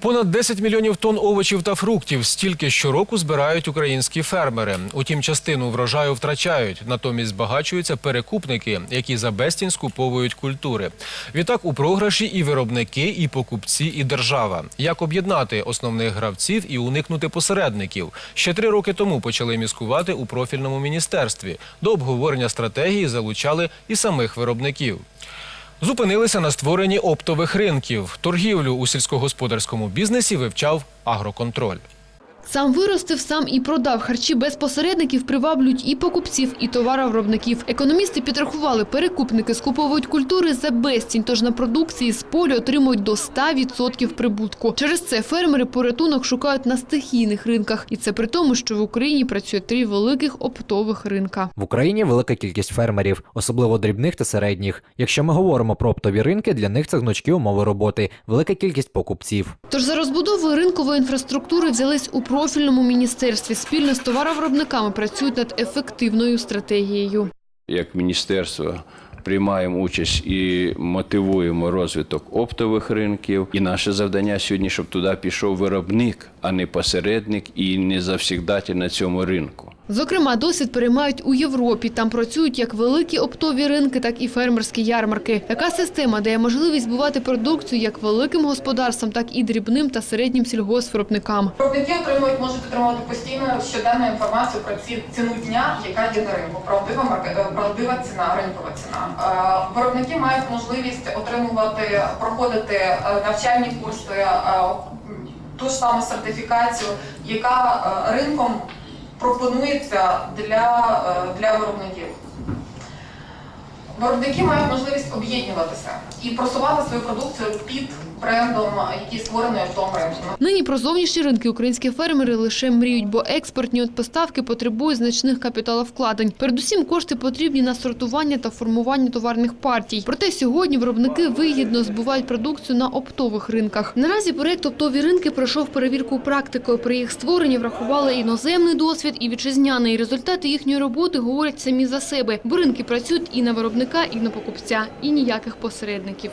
Понад 10 мільйонів тонн овочів та фруктів стільки щороку збирають українські фермери. Утім, частину врожаю втрачають. Натомість збагачуються перекупники, які за безцінь скуповують культури. Відтак у програші і виробники, і покупці, і держава. Як об'єднати основних гравців і уникнути посередників? Ще три роки тому почали міскувати у профільному міністерстві. До обговорення стратегії залучали і самих виробників. Зупинилися на створенні оптових ринків. Торгівлю у сільськогосподарському бізнесі вивчав агроконтроль. Сам виростив, сам і продав. Харчі без посередників приваблюють і покупців, і товаровиробників. Економісти підрахували, перекупники скуповують культури за безцінь, тож на продукції з полю отримують до 100% прибутку. Через це фермери порятунок шукають на стихійних ринках. І це при тому, що в Україні працює три великих оптових ринка. В Україні велика кількість фермерів, особливо дрібних та середніх. Якщо ми говоримо про оптові ринки, для них це гнучкі умови роботи, велика кількість покупців. Тож за розбудовою ринкової інфраструктури взялись у профільному міністерстві. Спільно з товаровиробниками працюють над ефективною стратегією. як міністерство приймаємо участь і мотивуємо розвиток оптових ринків. І наше завдання сьогодні, щоб туди пішов виробник, а не посередник і не завсігдатель на цьому ринку. Зокрема, досвід переймають у Європі. Там працюють як великі оптові ринки, так і фермерські ярмарки. Така система дає можливість збувати продукцію як великим господарствам, так і дрібним та середнім сільгоспвиробникам. Виробники отримують, можуть отримувати постійно щоденну інформацію про ці ціну дня, яка є на ринку, правдива е, правдива ціна, ринкова ціна. Е, Виробники мають можливість отримувати, проходити е, навчальні курси, ту ж саму сертифікацію, яка ринком пропонується для, е, для виробників. Виробники мають можливість об'єднуватися і просувати свою продукцію під брендом, який створений в тому ринку. Нині про зовнішні ринки українські фермери лише мріють, бо експортні от поставки потребують значних капіталовкладень. Передусім, кошти потрібні на сортування та формування товарних партій. Проте сьогодні виробники вигідно збувають продукцію на оптових ринках. Наразі проект «Оптові ринки» пройшов перевірку практикою. При їх створенні врахували іноземний досвід і вітчизняний. Результати їхньої роботи говорять самі за себе, бо ринки працюють і на виробника, і на покупця, і ніяких посередників.